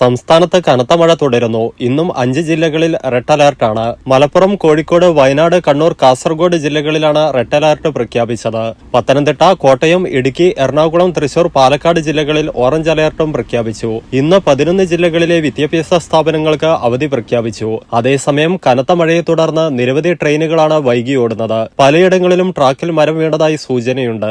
സംസ്ഥാനത്ത് കനത്ത മഴ തുടരുന്നു. ഇന്നും അഞ്ച് ജില്ലകളിൽ റെഡ് അലർട്ടാണ്. മലപ്പുറം കോഴിക്കോട് വയനാട് കണ്ണൂർ കാസർഗോഡ് ജില്ലകളിലാണ് റെഡ് അലർട്ട് പ്രഖ്യാപിച്ചത്. പത്തനംതിട്ട കോട്ടയം ഇടുക്കി എറണാകുളം തൃശൂർ പാലക്കാട് ജില്ലകളിൽ ഓറഞ്ച് അലർട്ടും പ്രഖ്യാപിച്ചു. ഇന്ന് പതിനൊന്ന് ജില്ലകളിലെ വിദ്യാഭ്യാസ സ്ഥാപനങ്ങൾക്ക് അവധി പ്രഖ്യാപിച്ചു. അതേസമയം കനത്ത മഴയെ തുടർന്ന് നിരവധി ട്രെയിനുകളാണ് വൈകി ഓടുന്നത് പലയിടങ്ങളിലും ട്രാക്കിൽ മരം വീണതായി സൂചനയുണ്ട്.